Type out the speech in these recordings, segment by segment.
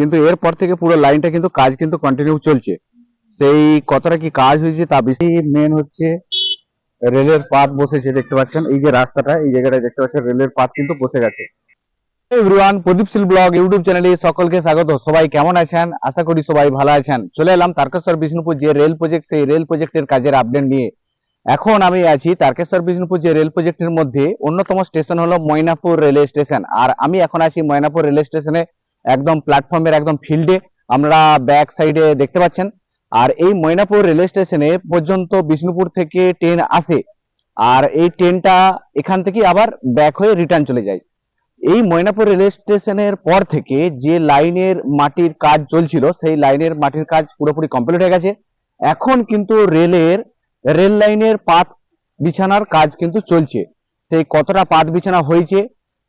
কিন্তু এরপর থেকে পুরো লাইনটা কিন্তু কাজ কিন্তু কন্টিনিউ চলছে। সেই কতটা কি কাজ হয়েছে তা বেশি মেন হচ্ছে রেলের পাত বসেছে, দেখতে পাচ্ছেন? এই যে রাস্তাটা, এই জায়গাটা দেখতে পাচ্ছেন রেলের পাত কিন্তু বসে গেছে। Everyone Pradip Seal blog YouTube চ্যানেলে সকলকে স্বাগত। সবাই কেমন আছেন? আশা করি সবাই ভালো আছেন। চলে এলাম তারকেশ্বর বিষ্ণুপুর যে রেল প্রজেক্ট সেই রেল প্রজেক্টের কাজের আপডেট নিয়ে। এখন আমি আছি তারকেশ্বর বিষ্ণুপুর যে রেল প্রজেক্টের মধ্যে অন্যতম স্টেশন হলো ময়নাপুর রেলওয়ে স্টেশন আর আমি এখন আছি ময়নাপুর রেলওয়ে স্টেশনে একদম প্ল্যাটফর্মের একদম ফিল্ডে আমরা ব্যাক সাইডে দেখতে পাচ্ছেন। আর এই ময়নাপুর রেলওয়ে স্টেশনে পর্যন্ত বিষ্ণুপুর থেকে ট্রেন আসে। আর এই ট্রেনটা এখান থেকে আবার ব্যাক হয়ে রিটার্ন চলে যায়। এই ময়নাপুর রেলওয়ে স্টেশনের পর থেকে যে লাইনের মাটির কাজ চলছিল, সেই লাইনের মাটির কাজ পুরোপুরি কমপ্লিট হয়ে গেছে। এখন কিন্তু রেলের রেল লাইনের পাত বিছানার কাজ কিন্তু চলছে। সেই কতটা পাত বিছানা হয়েছে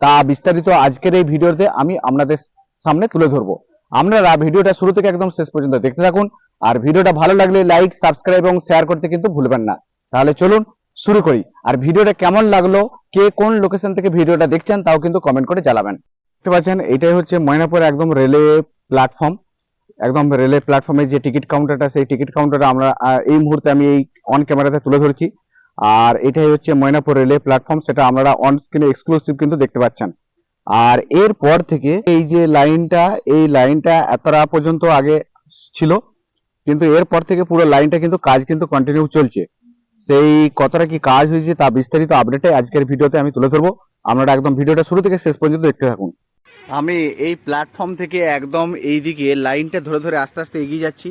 তা বিস্তারিত আজকের এই ভিডিওতে আমি আপনাদের সামনে তুলে ধরবো। আপনারা ভিডিওটা শুরু থেকে একদম শেষ পর্যন্ত দেখতে থাকুন। আর ভিডিওটা ভালো লাগলে লাইক সাবস্ক্রাইব এবং শেয়ার করতে কিন্তু ভুলবেন না। তাহলে চলুন শুরু করি। আর ভিডিওটা কেমন লাগল, কে কোন লোকেশন থেকে ভিডিওটা দেখছেন তাও কিন্তু কমেন্ট করে জানাবেন। দেখতে পাচ্ছেন, এটাই হচ্ছে ময়নাপুর একদম রেলে প্ল্যাটফর্ম একদম রেলে প্ল্যাটফর্মে যে টিকিট কাউন্টারটা সেই টিকিট কাউন্টারটা আমরা এই মুহূর্তে আমি এই অন ক্যামেরাতে তুলে ধরছি। আর এটাই হচ্ছে ময়নাপুর রেলে প্ল্যাটফর্ম সেটা আপনারা অন স্ক্রিনে এক্সক্লুসিভ কিন্তু দেখতে পাচ্ছেন। আর এরপর থেকে এই যে লাইনটা, এই লাইনটা এতটা পর্যন্ত আগে ছিল, কিন্তু এরপর থেকে পুরো লাইনটা কিন্তু কাজ কিন্তু কন্টিনিউ চলছে। সেই কতটা কি কাজ হয়েছে তা বিস্তারিত আপডেটে আজকের ভিডিওতে আমি তুলে ধরবো। আপনারা একদম ভিডিওটা শুরু থেকে শেষ পর্যন্ত দেখতে থাকুন। আমি এই প্ল্যাটফর্ম থেকে একদম এই দিকে লাইনটা ধরে ধরে আস্তে আস্তে এগিয়ে যাচ্ছি।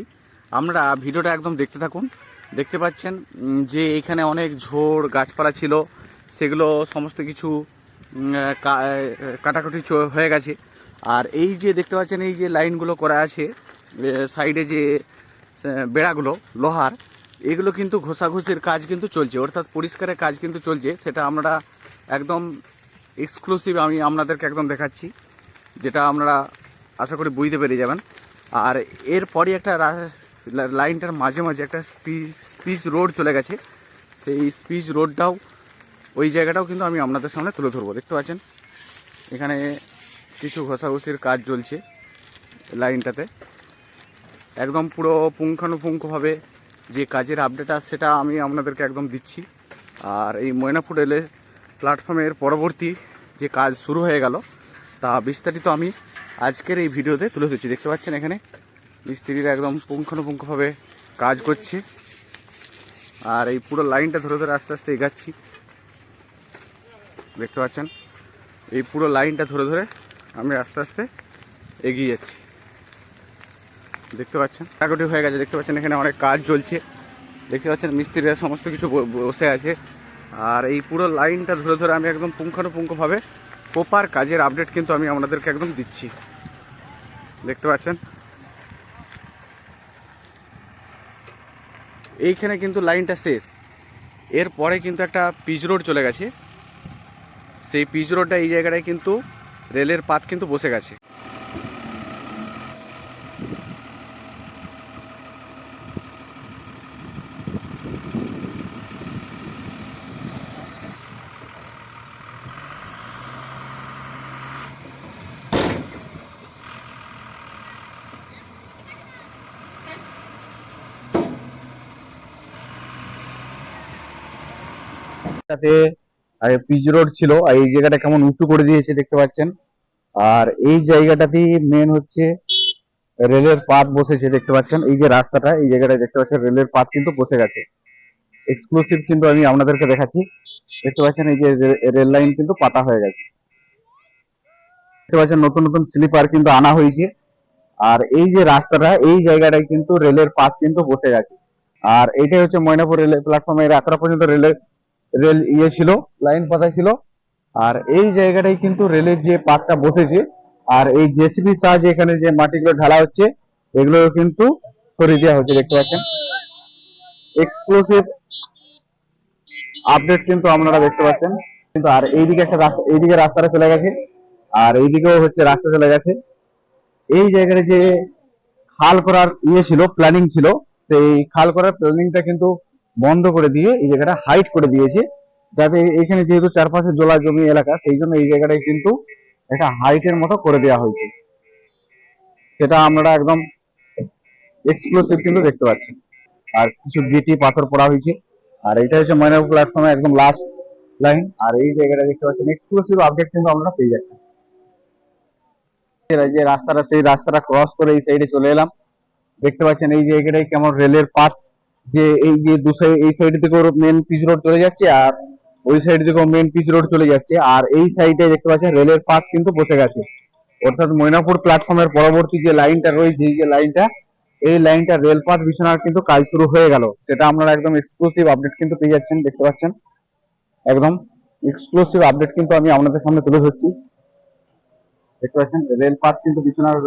আমরা ভিডিওটা একদম দেখতে থাকুন। দেখতে পাচ্ছেন যে এখানে অনেক ঝোড় গাছপালা ছিল, সেগুলো সমস্ত কিছু কাটাকুটি হয়ে গেছে। আর এই যে দেখতে পাচ্ছেন, এই যে লাইনগুলো করা আছে সাইডে যে বেড়াগুলো, লোহার, এগুলো কিন্তু ঘষাঘষির কাজ কিন্তু চলছে। অর্থাৎ পরিষ্কারের কাজ কিন্তু চলছে। সেটা আমরা একদম এক্সক্লুসিভ আমি আপনাদেরকে একদম দেখাচ্ছি, যেটা আপনারা আশা করি বুঝতে পেরে যাবেন। আর এরপরই একটা লাইনটার মাঝে মাঝে একটা স্পিচ রোড চলে গেছে। সেই স্পিচ রোডটাও ওই জায়গাটাও কিন্তু আমি আপনাদের সামনে তুলে ধরবো, দেখতে পাচ্ছেন? এখানে কিছু ঘষাঘষির কাজ চলছে লাইনটাতে। একদম পুরো পুঙ্খানুপুঙ্খভাবে যে কাজের আপডেট আছে, সেটা আমি আপনাদেরকে একদম দিচ্ছি। আর এই ময়নাপুর রেলে প্ল্যাটফর্মের পরবর্তী যে কাজ শুরু হয়ে গেল, তা বিস্তারিত আমি আজকের এই ভিডিওতে তুলে ধরছি। দেখতে পাচ্ছেন এখানে মিস্ত্রিরা একদম পুঙ্খানুপুঙ্খভাবে কাজ করছে। আর এই পুরো লাইনটা ধরে ধরে আস্তে আস্তে এগাচ্ছি। দেখতে পাচ্ছেন? এই পুরো লাইনটা ধরে ধরে আমি আস্তে আস্তে এগিয়ে যাচ্ছি। দেখতে পাচ্ছেন? কাটাকুটি হয়ে গেছে, দেখতে পাচ্ছেন এখানে অনেক কাজ চলছে। দেখতে পাচ্ছেন, মিস্ত্রিরা সমস্ত কিছু বসে আছে। আর এই পুরো লাইনটা ধরে ধরে আমি একদম পুঙ্খানুপুঙ্খভাবে প্রপার কাজের আপডেট কিন্তু আমি আপনাদেরকে একদম দিচ্ছি। দেখতে পাচ্ছেন? এইখানে কিন্তু লাইনটা শেষ। এরপরে কিন্তু একটা পিচ রোড চলে গেছে। সেই পিচ রোডটা এই জায়গাটায় কিন্তু রেলের পাত কিন্তু বসে গেছে। তাতে আগে পিচ রোড ছিল, আর এই জায়গাটা কেমন উঁচু করে দিয়েছে দেখতে পাচ্ছেন। আর এই জায়গাটাতে মেন হচ্ছে রেলের পাত বসেছে দেখতে পাচ্ছেন। এই যে রাস্তাটা, এই জায়গাটা দেখতে পাচ্ছেন রেলের পাত কিন্তু বসে গেছে। এক্সক্লুসিভ কিন্তু আমি আপনাদেরকে দেখাচ্ছি। দেখতে পাচ্ছেন এই যে রেল লাইন কিন্তু পাতা হয়ে গেছে। দেখতে পাচ্ছেন নতুন নতুন স্লিপার কিন্তু আনা হয়েছে। আর এই যে রাস্তাটা, এই জায়গাটায় কিন্তু রেলের পাত কিন্তু বসে গেছে। আর এইটাই হচ্ছে ময়নাপুর রেল প্ল্যাটফর্মের এতটা পর্যন্ত রেলের রেল ইয়ে ছিল, লাইন পাতা ছিল। আর এই জায়গাটাই কিন্তু রেলের যে পাতটা বসেছে, আর এই জেসিবি সাহায্যে এখানে যে মাটিগুলো ঢালা হচ্ছে এগুলো কিন্তু সরিয়ে দেওয়া হচ্ছে দেখতে পাচ্ছেন। এক্সক্লুসিভ আপডেট কিন্তু আপনারা দেখতে পাচ্ছেন। কিন্তু আর এইদিকে একটা রাস্তা, এইদিকে রাস্তাটা চলে গেছে, আর এইদিকেও হচ্ছে রাস্তা চলে গেছে। এই জায়গাটা যে খাল করার ইয়ে ছিল প্ল্যানিং ছিল, সেই খাল করার প্ল্যানিংটা কিন্তু বন্ধ করে দিয়ে এই জায়গাটা হাইট করে দিয়েছে। যাতে এখানে যেহেতু চারপাশে জলা জমি এলাকা, সেই জন্য এই জায়গাটায় কিন্তু একটা হাইটের মতো করে দেওয়া হয়েছে। সেটা আমরা একদম এক্সক্লুসিভ কিন্তু দেখতে পাচ্ছি আর কিছু গিটি, পাথর পড়া হয়েছে। আর এটা হচ্ছে ময়নাপুর প্ল্যাটফর্মে একদম লাস্ট লাইন আর এই জায়গাটা দেখতে পাচ্ছেন এক্সক্লুসিভ আপডেট কিন্তু আমরা পেয়ে যাচ্ছি যে রাস্তাটা, সেই রাস্তাটা ক্রস করে এই সাইডে চলে এলাম। দেখতে পাচ্ছেন এই জায়গাটাই কেমন রেলের পাথ যে এই যে দু সাইড এই সাইড থেকে মেন পিচ রোড চলে যাচ্ছে আর ওই সাইড থেকে মেন পিচ রোড চলে যাচ্ছে। আর এই সাইডে দেখতে পাচ্ছেন রেলের পাথ কিন্তু বসে গেছে। অর্থাৎ ময়নাপুর প্ল্যাটফর্মের পরবর্তী যে লাইনটা রয়েছে যে লাইনটা এই লাইনটা রেলপথ বিছানার কিন্তু কাজ শুরু হয়ে গেল। সেটা আপনারা একদম এক্সক্লুসিভ আপডেট কিন্তু পেয়ে যাচ্ছেন, দেখতে পাচ্ছেন। একদম এক্সক্লুসিভ আপডেট কিন্তু আমি আপনাদের সামনে তুলে ধরছি। দেখতে পাচ্ছেন রেলপথ কিন্তু বিছানার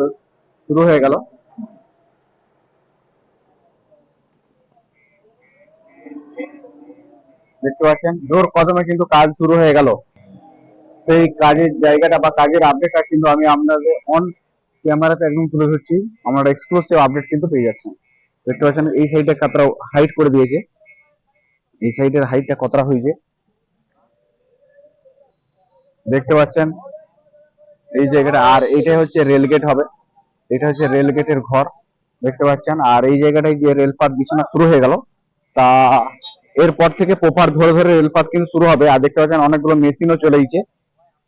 শুরু হয়ে গেল। দেখতে পাচ্ছেন? জোর কদমে কিন্তু কাজ শুরু হয়ে গেল। সেই কাজের জায়গাটা বা কাজের আপডেটটা কিন্তু আমি আপনাদের অন ক্যামেরাতে একদম তুলে ধরছি। আমরা এক্সক্লুসিভ আপডেট কিন্তু পেয়ে যাচ্ছেন। দেখতে পাচ্ছেন, এই সাইডে কতটা হাইট করে দিয়েছে। এই সাইডের হাইটটা কতটা হয়েছে? দেখতে পাচ্ছেন, এই জায়গাটা, আর এইটাই হচ্ছে রেল গেট হবে। এটা হচ্ছে রেল গেটের ঘর। দেখতে পাচ্ছেন, আর এই জায়গাটায় যে রেলপাত বিছানা শুরু হয়ে গেল, তা এরপর থেকে পোপার ধরে ধরে রেলপাত কিন্তু শুরু হবে। আর দেখতে পাচ্ছেন অনেকগুলো মেশিনও চলেছে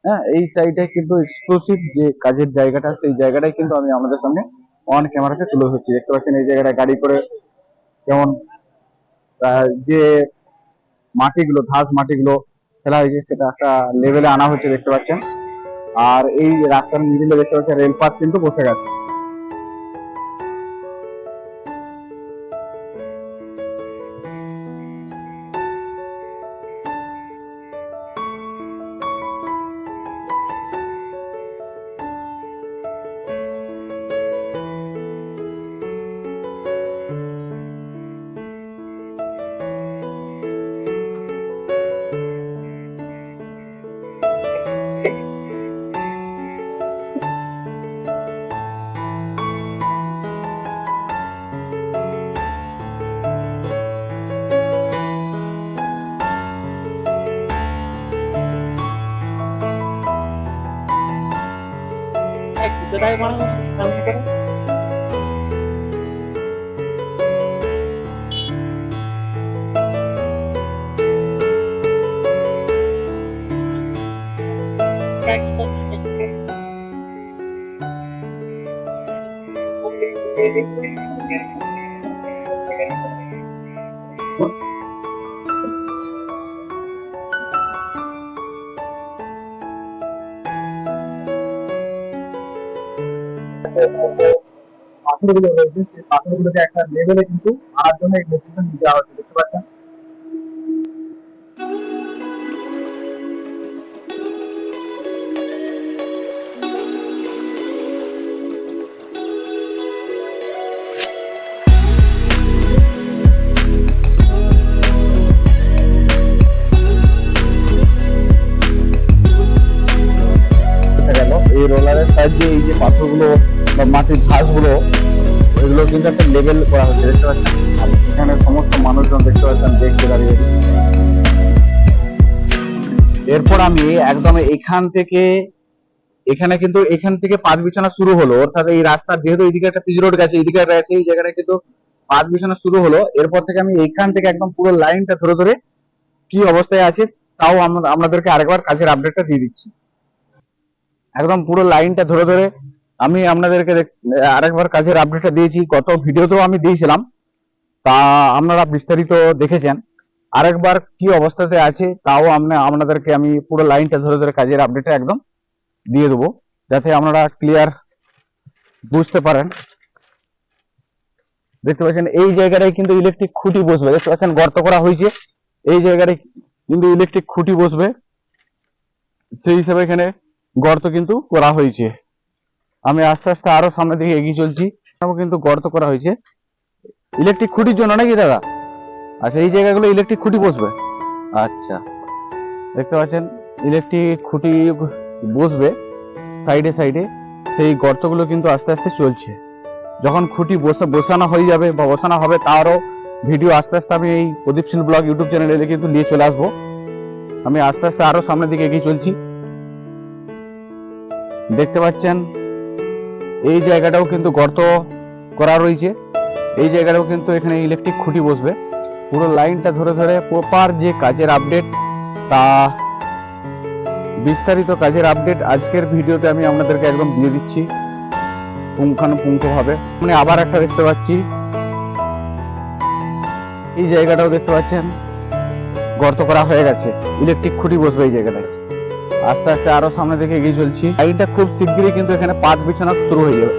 হ্যাঁ এই সাইডে কিন্তু এক্সক্লুসিভ যে কাজের জায়গাটা, সেই জায়গাটাই কিন্তু আমি আমাদের সামনে অন ক্যামেরাতে তুলে ধরছি। দেখতে পাচ্ছেন এই জায়গাটা গাড়ি করে যেমন যে মাটিগুলো ঘাস মাটিগুলো ফেলা হয়েছে, সেটা একটা লেভেলে আনা হচ্ছে, দেখতে পাচ্ছেন। আর এই রাস্তার মিডিলে দেখতে পাচ্ছেন রেলপাত কিন্তু বসে গেছে। পাথরগুলো রয়েছে, সেই পাথরগুলোকে একটা লেভেলে কিন্তু আনার জন্য এই মেশিনটা নিয়ে যাওয়া দেখতে পাচ্ছেন এই রোলারের সাহায্যে এই যে পাথরগুলো বা মাটির ঘাসগুলো এগুলো কিন্তু একটা লেভেল করা হচ্ছে, দেখতে পাচ্ছেন? এখানে সমস্ত মানুষজন দেখতে পাচ্ছেন, দেখতে দাঁড়িয়ে এরপর আমি একদম এখান থেকে, এখানে কিন্তু এখান থেকে পাঁচ বিছানা শুরু হলো। অর্থাৎ এই রাস্তার যেহেতু এইদিকে একটা পিচ রোড গেছে, এইদিকে গেছে এই জায়গাটা কিন্তু পাঁচ বিছানা শুরু হলো। এরপর থেকে আমি এইখান থেকে একদম পুরো লাইনটা ধরে ধরে কি অবস্থায় আছে, তাও আপনাদেরকে আরেকবার কাজের আপডেটটা দিয়ে দিচ্ছি। একদম পুরো লাইনটা ধরে ধরে আমি আপনাদেরকে আরেকবার কাজের আপডেটটা দিয়েছি, গত ভিডিওতেও আমি দিয়েছিলাম। তা আপনারা বিস্তারিত দেখেছেন। আরেকবার কি অবস্থাতে আছে, তাও আমরা আপনাদেরকে আমি পুরো লাইনটা ধরে ধরে কাজের আপডেটটা একদম দিয়ে দেবো, যাতে আপনারা ক্লিয়ার বুঝতে পারেন। দেখতে পাচ্ছেন, এই জায়গাটায় কিন্তু ইলেকট্রিক খুঁটি বসবে। দেখতে পাচ্ছেন, গর্ত করা হয়েছে। এই জায়গাটায় কিন্তু ইলেকট্রিক খুঁটি বসবে। সেই হিসাবে এখানে গর্ত কিন্তু করা হয়েছে। আমি আস্তে আস্তে আরও সামনের দিকে এগিয়ে চলছি। কিন্তু গর্ত করা হয়েছে। ইলেকট্রিক খুঁটির জন্য নাকি দাদা? আচ্ছা এই জায়গাগুলো ইলেকট্রিক খুঁটি বসবে। আচ্ছা দেখতে পাচ্ছেন, ইলেকট্রিক খুঁটি বসবে সাইডে সাইডে। সেই গর্তগুলো কিন্তু আস্তে আস্তে চলছে। যখন খুঁটি বসা, বসানো হয়ে যাবে বা বসানো হবে, তারও ভিডিও আস্তে আস্তে আমি এই প্রদীপ ব্লগ ইউটিউব চ্যানেলে কিন্তু নিয়ে চলে আসব। আমি আস্তে আস্তে আরও সামনের দিকে এগিয়ে চলছি। দেখতে পাচ্ছেন এই জায়গাটাও কিন্তু গর্ত করা রয়েছে। এই জায়গাটাও কিন্তু এখানে ইলেকট্রিক খুঁটি বসবে। পুরো লাইনটা ধরে ধরে প্রপার যে কাজের আপডেট তা বিস্তারিত কাজের আপডেট আজকের ভিডিওতে আমি আপনাদেরকে একদম দিয়ে দিচ্ছি পুঙ্খানুপুঙ্খভাবে। মানে আবার একটা দেখতে পাচ্ছি। এই জায়গাটাও দেখতে পাচ্ছেন? গর্ত করা হয়ে গেছে। ইলেকট্রিক খুঁটি বসবে এই জায়গাটায়। আস্তে আস্তে আরও সামনে দিকে এগিয়ে চলছি। লাইনটা খুব শিগগিরই কিন্তু এখানে পাট বিছানা শুরু হয়ে যাবে।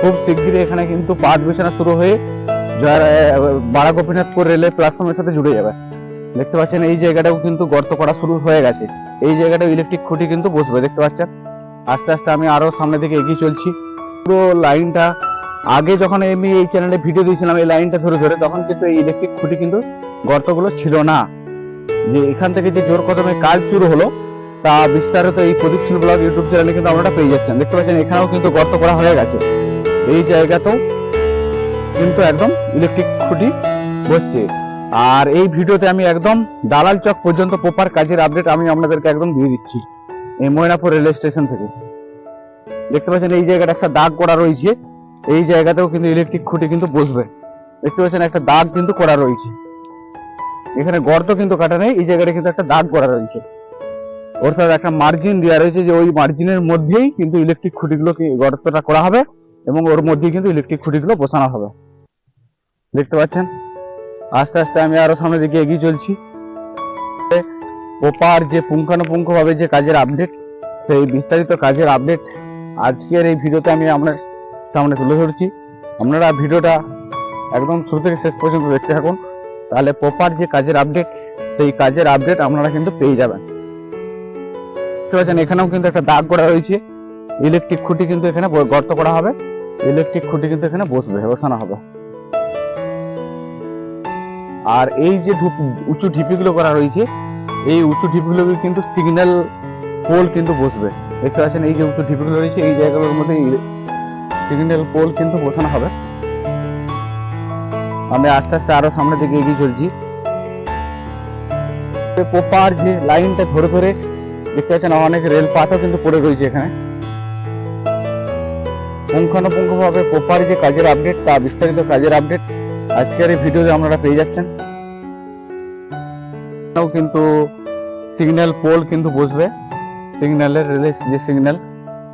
খুব শিগগিরই এখানে কিন্তু পাট বিছানা শুরু হয়ে জয় বাড়া গোপীনাথপুর রেলের প্ল্যাটফর্মের সাথে জুড়ে যাবে। দেখতে পাচ্ছেন এই জায়গাটাও কিন্তু গর্ত করা শুরু হয়ে গেছে। এই জায়গাটাও ইলেকট্রিক খুঁটি কিন্তু বসবে, দেখতে পাচ্ছেন? আস্তে আস্তে আমি আরও সামনে দিকে এগিয়ে চলছি। পুরো লাইনটা আগে যখন আমি এই চ্যানেলে ভিডিও দিয়েছিলাম, এই লাইনটা ধরে ধরে, তখন কিন্তু এই ইলেকট্রিক খুঁটি কিন্তু গর্তগুলো ছিল না। যে এখান থেকে যে জোর কদমে কাজ শুরু হলো তা বিস্তারিত এই প্রদীপশীল ব্লগ ইউটিউব চ্যানেলে কিন্তু আপনারা পেয়ে যাচ্ছেন। দেখতে পাচ্ছেন, এখানেও কিন্তু গর্ত করা হয়ে গেছে। এই জায়গাতেও কিন্তু একদম ইলেকট্রিক খুঁটি বসছে। আর এই ভিডিওতে আমি একদম দালাল চক পর্যন্ত প্রপার কাজের আপডেট আমি আপনাদেরকে একদম দিয়ে দিচ্ছি। এই ময়নাপুর রেলওয়ে স্টেশন থেকে। দেখতে পাচ্ছেন, এই জায়গাটা একটা দাগ করা রয়েছে। এই জায়গাতেও কিন্তু ইলেকট্রিক খুঁটি কিন্তু বসবে। দেখতে পাচ্ছেন, একটা দাগ কিন্তু করা রয়েছে। এখানে গর্ত কিন্তু কাটা নেই, এই জায়গাটা কিন্তু একটা দাগ করা রয়েছে। অর্থাৎ একটা মার্জিন দেওয়া রয়েছে যে ওই মার্জিনের মধ্যেই কিন্তু ইলেকট্রিক খুঁটিগুলো কি- গর্তটা করা হবে এবং ওর মধ্যেই কিন্তু ইলেকট্রিক খুঁটিগুলো বসানো হবে। দেখতে পাচ্ছেন? আস্তে আস্তে আমি আরও সামনের দিকে এগিয়ে চলছি। ওপার যে পুঙ্খানুপুঙ্খ ভাবে যে কাজের আপডেট সেই বিস্তারিত কাজের আপডেট আজকের এই ভিডিওতে আমি আপনার সামনে তুলে ধরছি। আপনারা ভিডিওটা একদম শুরু থেকে শেষ পর্যন্ত দেখতে থাকুন। তাহলে প্রপার যে কাজের আপডেট সেই কাজের আপডেট আপনারা কিন্তু পেয়ে যাবেন। দেখতে পাচ্ছেন, এখানেও কিন্তু একটা দাগ করা রয়েছে। ইলেকট্রিক খুঁটি কিন্তু এখানে গর্ত করা হবে। ইলেকট্রিক খুঁটি কিন্তু এখানে বসবে, বসানো হবে। আর এই যে উঁচু ঢিপিগুলো করা রয়েছে, এই উঁচু ঢিপিগুলো কিন্তু সিগন্যাল পোল কিন্তু বসবে। দেখতে পাচ্ছেন, এই যে উঁচু ঢিপিগুলো রয়েছে, এই জায়গাগুলোর মধ্যে সিগন্যাল পোল কিন্তু বসানো হবে। আমি আস্তে আস্তে আরও সামনের দিকে এগিয়ে চলছি। প্রপার যে লাইনটা ধরে ধরে দেখতে পাচ্ছেন অনেক রেল পাতও কিন্তু পড়ে রয়েছে এখানে। পুঙ্খানুপুঙ্খ ভাবে প্রপার যে কাজের আপডেট তা বিস্তারিত কাজের আপডেট আজকের এই ভিডিওতে আপনারা পেয়ে যাচ্ছেন। কিন্তু সিগন্যাল পোল কিন্তু বসবে সিগন্যালের রেলের যে সিগন্যাল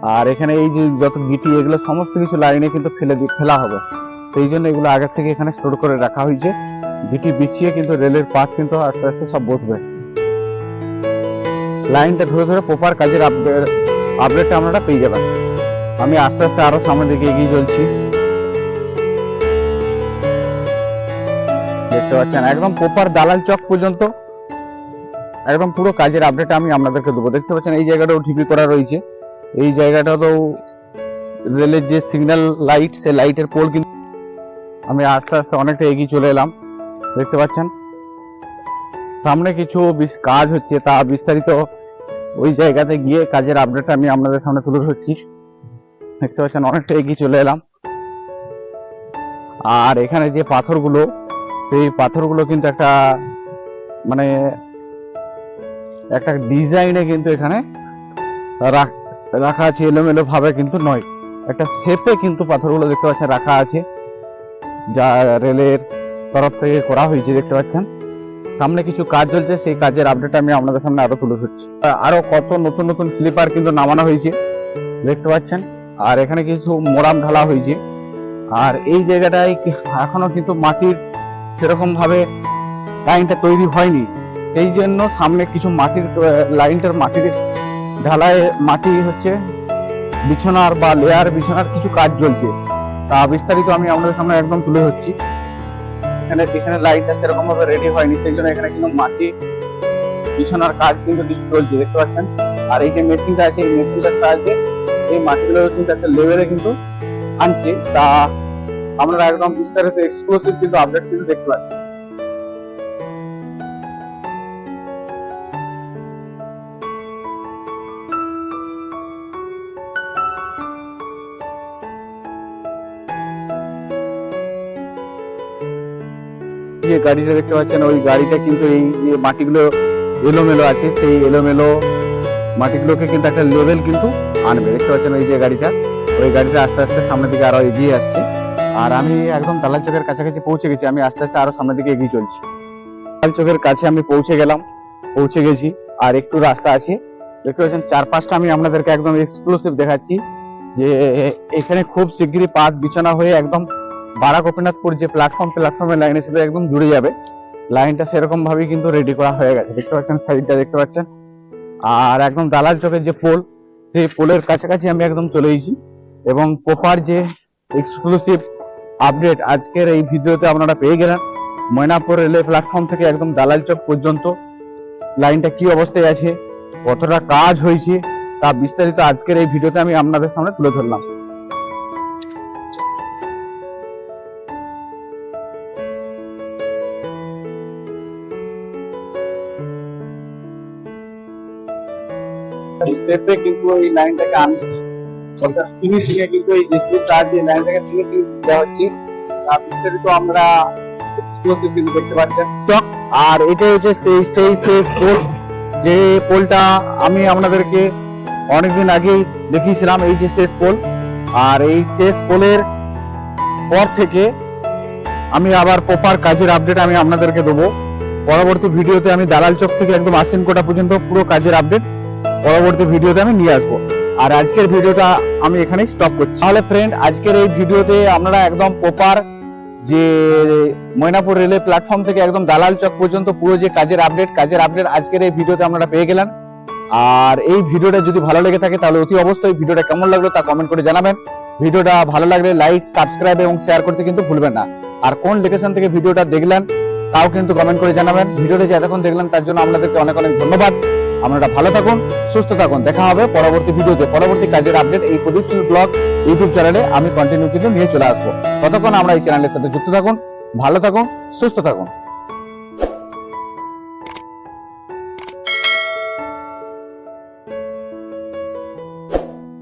আর এখানে এই যে যত গিটি, এগুলো সমস্ত কিছু লাইনে কিন্তু ফেলে দি- ফেলা হবে। সেই জন্য এগুলো আগে থেকে এখানে স্টোর করে রাখা হয়েছে। গিটি বিছিয়ে কিন্তু রেলের পাত কিন্তু আস্তে আস্তে সব বসবে। লাইনটা ধরে ধরে প্রপার কাজের আপডেট আপডেটটা আপনারা পেয়ে যাবেন। আমি আস্তে আস্তে আরও সামনের দিকে এগিয়ে চলছি। দেখতে পাচ্ছেন, একদম প্রপার দালাল চক পর্যন্ত, একদম পুরো কাজের আপডেট আমি আপনাদেরকে দেবো। দেখতে পাচ্ছেন, এই জায়গাটাও ঢিপি করা রয়েছে। এই জায়গাটাতেও রেলের যে সিগন্যাল লাইট সে লাইটের পোল কিন্তু আমি আস্তে আস্তে অনেকটা এগিয়ে চলে এলাম। দেখতে পাচ্ছেন, সামনে কিছু কাজ হচ্ছে, তা বিস্তারিত ওই জায়গাতে গিয়ে কাজের আপডেট আমি আপনাদের সামনে তুলে ধরছি। দেখতে পাচ্ছেন, অনেকটা এগিয়ে চলে এলাম। আর এখানে যে পাথরগুলো, সেই পাথরগুলো কিন্তু একটা মানে একটা ডিজাইনে কিন্তু এখানে রাখ- রাখা আছে এলোমেলো ভাবে কিন্তু নয়। একটা শেপে কিন্তু পাথরগুলো দেখতে পাচ্ছেন, রাখা আছে। যা রেলের তরফ থেকে করা হয়েছে, দেখতে পাচ্ছেন। সামনে কিছু কাজ চলছে, সেই কাজের আপডেট আমি আপনাদের সামনে আরও তুলে ধরছি। আরও কত নতুন নতুন স্লিপার কিন্তু নামানো হয়েছে, দেখতে পাচ্ছেন? আর এখানে কিছু মোরাম ঢালা হয়েছে। আর এই জায়গাটায় এখনও কিন্তু মাটির সেরকম ভাবে লাইনটা তৈরি হয়নি। সেই জন্য সামনে কিছু মাটির লাইনটার মাটির ঢালায় মাটি হচ্ছে বিছানার বা লেয়ার বিছানার কিছু কাজ চলছে। তা বিস্তারিত আমি আপনাদের সামনে একদম তুলে ধরছি। এখানে যেখানে লাইনটা সেরকম ভাবে রেডি হয়নি, সেই জন্য এখানে কিন্তু মাটি বিছানার কাজ কিন্তু কিছু চলছে, দেখতে পাচ্ছেন? আর এই যে মেশিনটা আছে, এই মেশিনটার সাহায্যে এই মাটিগুলো কিন্তু একটা লেভেলে কিন্তু আনছে। তা আমরা একদম বিস্তারিত এক্সক্লুসিভ কিন্তু আপডেট কিন্তু দেখতে পাচ্ছি। গাড়িটা দেখতে পাচ্ছেন, ওই গাড়িটা কিন্তু এই যে মাটিগুলো এলোমেলো আছে, সেই এলোমেলো মাটিগুলোকে কিন্তু একটা লেভেল কিন্তু আনবে। দেখতে পাচ্ছেন ওই যে গাড়িটা? ওই গাড়িটা আস্তে আস্তে সামনের দিকে আরও এগিয়ে আসছে। আর আমি একদম দালাল চকের কাছাকাছি পৌঁছে গেছি, আমি আস্তে আস্তে আরও সামনের দিকে এগিয়ে চলছি। দালাল চকের কাছে আমি পৌঁছে গেলাম, পৌঁছে গেছি, আর একটু রাস্তা আছে। দেখতে পাচ্ছেন চার পাঁচটা আমি আপনাদেরকে একদম এক্সক্লুসিভ দেখাচ্ছি যে এখানে খুব শিগগিরই পাত বিছানা হয়ে একদম বারা গোপীনাথপুর যে প্ল্যাটফর্ম প্ল্যাটফর্মের লাইনের সাথে একদম জুড়ে যাবে লাইনটা সেরকম ভাবেই কিন্তু রেডি করা হয়ে গেছে। দেখতে পাচ্ছেন সাইডটা দেখতে পাচ্ছেন। আর একদম দালাল চকের যে পোল, সেই পোলের কাছাকাছি আমি একদম চলে এসেছি। এবং প্রপার যে এক্সক্লুসিভ আপডেট আজকের এই ভিডিওতে আপনারা পেয়ে গেলেন, ময়নাপুর রেলওয়ে প্ল্যাটফর্ম থেকে একদম দালাল চক পর্যন্ত লাইনটা কি অবস্থায় আছে, কতটা কাজ হয়েছে, তা বিস্তারিত আজকের এই ভিডিওতে আমি আপনাদের সামনে তুলে ধরলাম। কিন্তু এই লাইনটাকে আমি সরকার ফিনিশিং এ কিন্তু এই এই লাইনটাকে দেওয়া হচ্ছে, তার বিস্তারিত আমরা কিন্তু দেখতে পাচ্ছেন। আর এটা হচ্ছে সেই সেই সেই পোল, যে পোলটা আমি আপনাদেরকে অনেকদিন আগেই দেখিয়েছিলাম, এই যে শেষ পোল। আর এই শেষ পোলের পর থেকে আমি আবার প্রপার কাজের আপডেট আমি আপনাদেরকে দেবো। পরবর্তী ভিডিওতে আমি দালাল চক থেকে একদম আশ্বিন কোটা পর্যন্ত পুরো কাজের আপডেট পরবর্তী ভিডিওতে আমি নিয়ে আসব। আর আজকের ভিডিওটা আমি এখানেই স্টপ করছি। তাহলে ফ্রেন্ড আজকের এই ভিডিওতে আপনারা একদম প্রপার যে ময়নাপুর রেলওয়ে প্ল্যাটফর্ম থেকে একদম দালাল চক পর্যন্ত পুরো যে কাজের আপডেট কাজের আপডেট আজকের এই ভিডিওতে আপনারা পেয়ে গেলেন। আর এই ভিডিওটা যদি ভালো লেগে থাকে, তাহলে অতি অবশ্যই ভিডিওটা কেমন লাগল তা কমেন্ট করে জানাবেন। ভিডিওটা ভালো লাগলে লাইক সাবস্ক্রাইব এবং শেয়ার করতে কিন্তু ভুলবেন না। আর কোন লোকেশন থেকে ভিডিওটা দেখলেন, তাও কিন্তু কমেন্ট করে জানাবেন। ভিডিওটা যে এতক্ষণ দেখলেন, তার জন্য আপনাদেরকে অনেক অনেক ধন্যবাদ। আপনারা ভালো থাকুন, সুস্থ থাকুন। দেখা হবে পরবর্তী ভিডিওতে। পরবর্তী কাজের আপডেট এই প্রদীপ ব্লগ ইউটিউব চ্যানেলে আমি কন্টিনিউ কিন্তু নিয়ে চলে আসব। ততক্ষণ আমরা এই চ্যানেলের সাথে যুক্ত থাকুন, ভালো থাকুন, সুস্থ থাকুন।